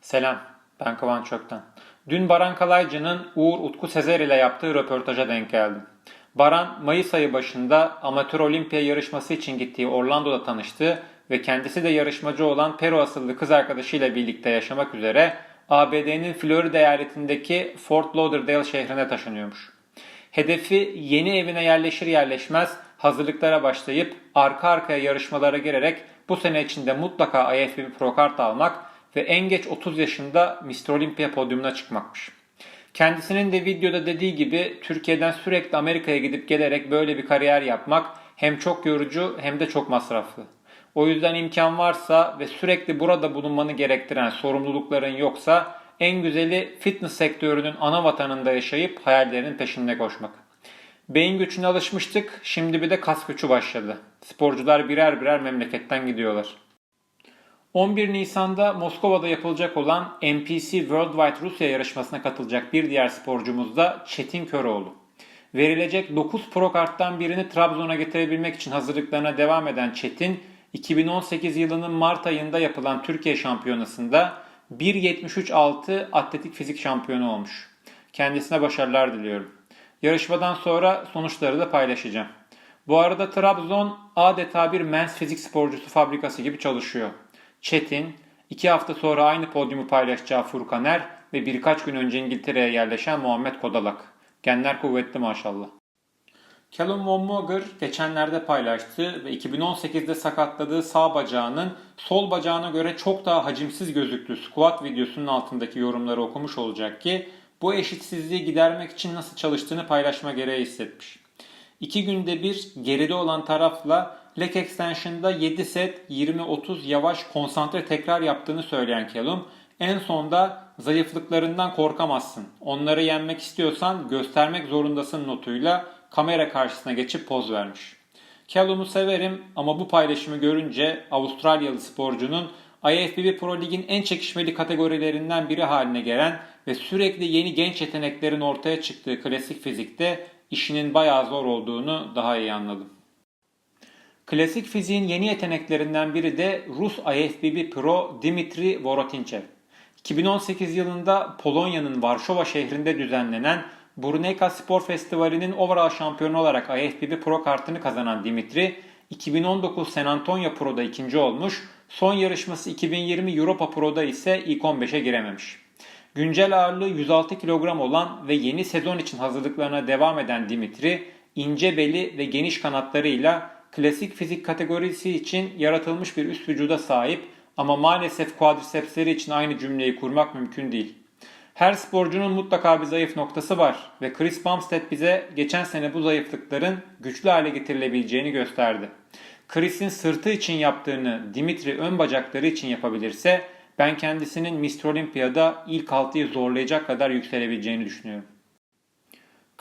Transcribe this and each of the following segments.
Selam, ben Kıvanç Çökten. Dün Baran Kalaycı'nın Uğur Utku Sezer ile yaptığı röportaja denk geldim. Baran, Mayıs ayı başında amatör olimpiya yarışması için gittiği Orlando'da tanıştı ve kendisi de yarışmacı olan Peru asıllı kız arkadaşıyla birlikte yaşamak üzere ABD'nin Florida eyaletindeki Fort Lauderdale şehrine taşınıyormuş. Hedefi yeni evine yerleşir yerleşmez hazırlıklara başlayıp arka arkaya yarışmalara girerek bu sene içinde mutlaka IFBB Pro Kart almak ve en geç 30 yaşında Mr. Olympia podyumuna çıkmakmış. Kendisinin de videoda dediği gibi Türkiye'den sürekli Amerika'ya gidip gelerek böyle bir kariyer yapmak hem çok yorucu hem de çok masraflı. O yüzden imkan varsa ve sürekli burada bulunmanı gerektiren sorumlulukların yoksa en güzeli fitness sektörünün ana vatanında yaşayıp hayallerinin peşinde koşmak. Beyin gücüne alışmıştık, şimdi bir de kas gücü başladı. Sporcular birer birer memleketten gidiyorlar. 11 Nisan'da Moskova'da yapılacak olan NPC Worldwide Rusya yarışmasına katılacak bir diğer sporcumuz da Çetin Köroğlu. Verilecek 9 pro karttan birini Trabzon'a getirebilmek için hazırlıklarına devam eden Çetin, 2018 yılının Mart ayında yapılan Türkiye Şampiyonası'nda 1.73.6 atletik fizik şampiyonu olmuş. Kendisine başarılar diliyorum. Yarışmadan sonra sonuçları da paylaşacağım. Bu arada Trabzon adeta bir mens fizik sporcusu fabrikası gibi çalışıyor. Çetin, iki hafta sonra aynı podyumu paylaşacağı Furkan Er ve birkaç gün önce İngiltere'ye yerleşen Muhammed Kodalak. Genler kuvvetli maşallah. Callum Von Moger geçenlerde paylaştı ve 2018'de sakatladığı sağ bacağının sol bacağına göre çok daha hacimsiz gözüktüğü squat videosunun altındaki yorumları okumuş olacak ki bu eşitsizliği gidermek için nasıl çalıştığını paylaşma gereği hissetmiş. İki günde bir geride olan tarafla leg extension'da 7 set 20-30 yavaş konsantre tekrar yaptığını söyleyen Callum en sonda zayıflıklarından korkamazsın. Onları yenmek istiyorsan göstermek zorundasın notuyla kamera karşısına geçip poz vermiş. Callum'u severim ama bu paylaşımı görünce Avustralyalı sporcunun IFBB Pro Lig'in en çekişmeli kategorilerinden biri haline gelen ve sürekli yeni genç yeteneklerin ortaya çıktığı klasik fizikte işinin bayağı zor olduğunu daha iyi anladım. Klasik fiziğin yeni yeteneklerinden biri de Rus IFBB Pro Dimitri Vorotinchev. 2018 yılında Polonya'nın Varşova şehrinde düzenlenen Bruneyka Spor Festivali'nin overall şampiyonu olarak IFBB Pro kartını kazanan Dimitri, 2019 San Antonio Pro'da ikinci olmuş, son yarışması 2020 Europa Pro'da ise ilk 15'e girememiş. Güncel ağırlığı 106 kilogram olan ve yeni sezon için hazırlıklarına devam eden Dimitri, ince beli ve geniş kanatlarıyla klasik fizik kategorisi için yaratılmış bir üst vücuda sahip ama maalesef quadricepsleri için aynı cümleyi kurmak mümkün değil. Her sporcunun mutlaka bir zayıf noktası var ve Chris Bumstead bize geçen sene bu zayıflıkların güçlü hale getirilebileceğini gösterdi. Chris'in sırtı için yaptığını Dimitri ön bacakları için yapabilirse ben kendisinin Mr. Olympia'da ilk altıyı zorlayacak kadar yükselebileceğini düşünüyorum.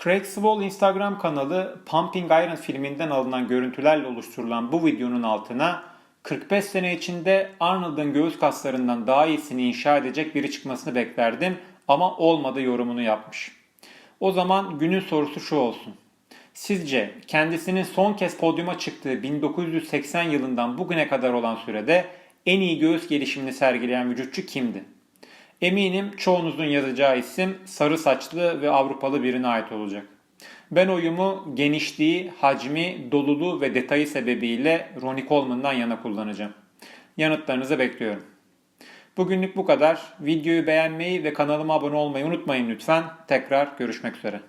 Craig Swall Instagram kanalı Pumping Iron filminden alınan görüntülerle oluşturulan bu videonun altına 45 sene içinde Arnold'un göğüs kaslarından daha iyisini inşa edecek biri çıkmasını beklerdim ama olmadı yorumunu yapmış. O zaman günün sorusu şu olsun. Sizce kendisinin son kez podyuma çıktığı 1980 yılından bugüne kadar olan sürede en iyi göğüs gelişimini sergileyen vücutçu kimdi? Eminim çoğunuzun yazacağı isim sarı saçlı ve Avrupalı birine ait olacak. Ben oyumu genişliği, hacmi, doluluğu ve detayı sebebiyle Ronnie Coleman'dan yana kullanacağım. Yanıtlarınızı bekliyorum. Bugünlük bu kadar. Videoyu beğenmeyi ve kanalıma abone olmayı unutmayın lütfen. Tekrar görüşmek üzere.